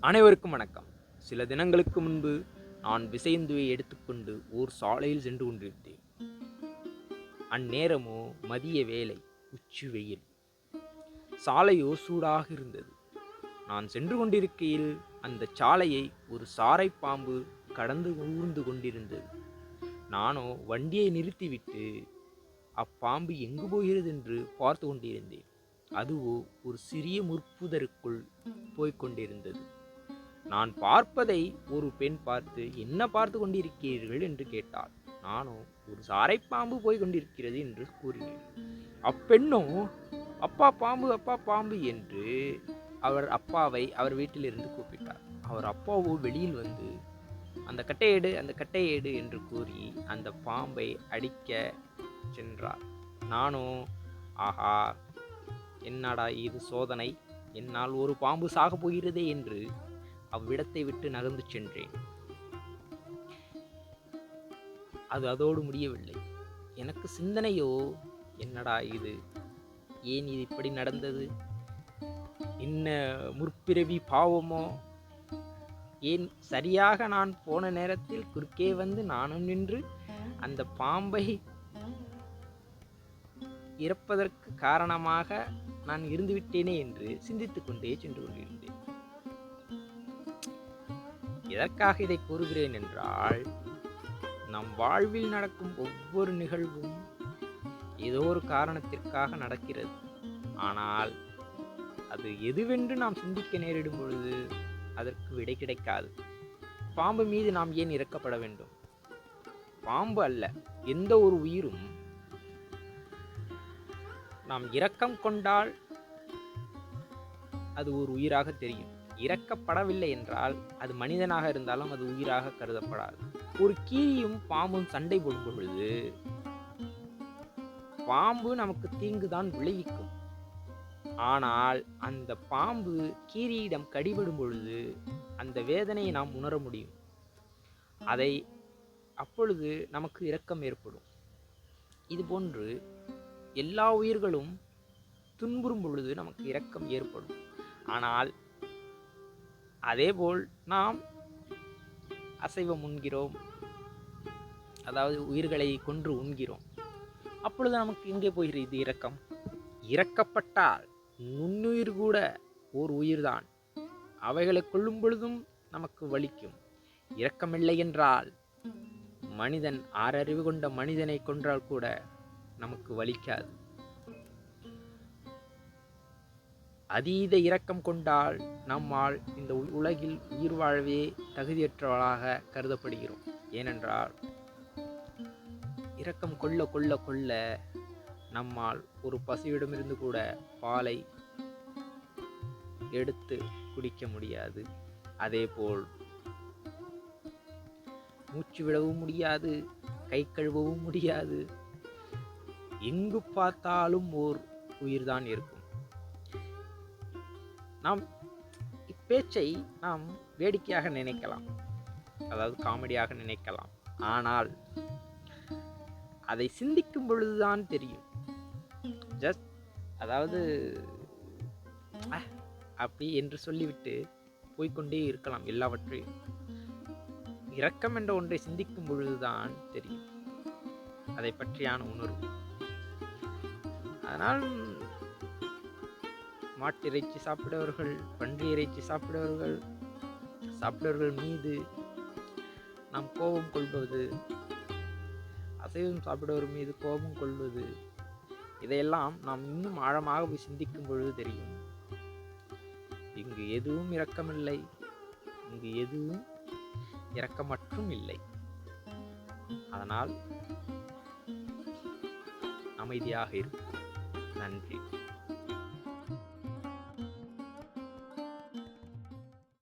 அனைவருக்கும் வணக்கம். சில தினங்களுக்கு முன்பு நான் விசைந்துவை எடுத்துக்கொண்டு ஓர் சாலையில் சென்று கொண்டிருந்தேன். அந்நேரமோ மதிய வேலை உச்சி வெயில். சாலையோ சூடாக இருந்தது. நான் சென்று கொண்டிருக்கையில் அந்த சாலையை ஒரு சாரை பாம்பு கடந்து ஊர்ந்து கொண்டிருந்தது. நானோ வண்டியை நிறுத்திவிட்டு அப்பாம்பு எங்கு போகிறது என்று பார்த்து கொண்டிருந்தேன். அதுவோ ஒரு சிறிய முற்புதருக்குள் போய்க் கொண்டிருந்தது. நான் பார்ப்பதை ஒரு பெண் பார்த்து என்ன பார்த்து கொண்டிருக்கிறீர்கள் என்று கேட்டாள். நானோ ஒரு சாரைப்பாம்பு போய் கொண்டிருக்கிறது என்று கூறினேன். அப்பெண்ணோ அப்பா பாம்பு அப்பா பாம்பு என்று அவர் அப்பாவை அவர் வீட்டிலிருந்து கூப்பிட்டார். அவர் அப்பாவோ வெளியில் வந்து அந்த கட்டையேடு அந்த கட்டையேடு என்று கூறி அந்த பாம்பை அடிக்க சென்றார். நானும் ஆஹா என்னடா இது சோதனை? என்னால் ஒரு பாம்பு சாகப் போகிறதே என்று அவ்விடத்தை விட்டு நகர்ந்து சென்றேன். அது அதோடு முடியவில்லை. எனக்கு சிந்தனையோ என்னடா இது? ஏன் இது இப்படி நடந்தது? என்ன முற்பிறவி பாவமோ? ஏன் சரியாக நான் போன நேரத்தில் குறுக்கே வந்து நானும் நின்று அந்த பாம்பை இறப்பதற்கு காரணமாக நான் இருந்துவிட்டேனே என்று சிந்தித்துக்கொண்டே சென்று கொண்டிருந்தேன். எதற்காக இதை கூறுகிறேன் என்றால் நம் வாழ்வில் நடக்கும் ஒவ்வொரு நிகழ்வும் ஏதோ ஒரு காரணத்திற்காக நடக்கிறது. ஆனால் அது எதுவென்று நாம் சிந்திக்க நேரிடும் பொழுது அதற்கு விடை கிடைக்காது. பாம்பு மீது நாம் ஏன் இறக்கப்பட வேண்டும்? பாம்பு அல்ல எந்த ஒரு உயிரும் நாம் இரக்கம் கொண்டால் அது ஒரு உயிராக தெரியும். இறக்கப்படவில்லை என்றால் அது மனிதனாக இருந்தாலும் அது உயிராக கருதப்படாது. ஒரு கீரியும் பாம்பும் சண்டை போடும் பொழுது பாம்பு நமக்கு தீங்குதான் விளைவிக்கும். ஆனால் அந்த பாம்பு கீரியிடம் கடிபடும் பொழுது அந்த வேதனையை நாம் உணர முடியும். அதை அப்பொழுது நமக்கு இரக்கம் ஏற்படும். இதுபோன்று எல்லா உயிர்களும் துன்புறும் பொழுது நமக்கு இரக்கம் ஏற்படும். ஆனால் அதேபோல் நாம் அசைவம் உண்கிறோம். அதாவது உயிர்களை கொன்று உண்கிறோம். அப்பொழுது நமக்கு எங்கே போகிறது இரக்கம்? இறக்கப்பட்டால் நுண்ணுயிர் கூட ஓர் உயிர்தான். அவைகளை கொள்ளும் பொழுதும் நமக்கு வலிக்கும். இரக்கமில்லை என்றால் மனிதன் ஆறறிவு கொண்ட மனிதனை கொன்றால் கூட நமக்கு வலிக்காது. அதீத இரக்கம் கொண்டால் நம்மால் இந்த உலகில் உயிர் வாழவே தகுதியற்றவளாக கருதப்படுகிறோம். ஏனென்றால் இரக்கம் கொள்ள கொள்ள கொள்ள நம்மால் ஒரு பசுவிடமிருந்து கூட பாலை எடுத்து குடிக்க முடியாது. அதேபோல் மூச்சு விடவும் முடியாது கை கழுவவும் முடியாது. எங்கு பார்த்தாலும் ஓர் உயிர்தான் இருக்கும். நாம் இப்பேச்சை நாம் வேடிக்கையாக நினைக்கலாம். அதாவது காமெடியாக நினைக்கலாம். ஆனால் அதை சிந்திக்கும் பொழுதுதான் தெரியும். ஜஸ்ட் அதாவது அப்படி என்று சொல்லிவிட்டு போய்க்கொண்டே இருக்கலாம் எல்லாவற்றையும். இரக்கம் என்ற ஒன்றை சிந்திக்கும் பொழுதுதான் தெரியும். அதை பற்றியான உணர்வு. அதனால் மாட்டு இறைச்சி சாப்பிடுவர்கள் பன்றி இறைச்சி சாப்பிடுவர்கள் சாப்பிடவர்கள் மீது நாம் கோபம் கொள்வது அசைவம் சாப்பிடவர் மீது கோபம் கொள்வது இதையெல்லாம் நாம் இன்னும் ஆழமாக போய் சிந்திக்கும் பொழுது தெரியும். இங்கு எதுவும் இரக்கமில்லை இங்கு எதுவும் இரக்கமற்றும் இல்லை. அதனால் அமைதியாக இருக்கும் நன்றி.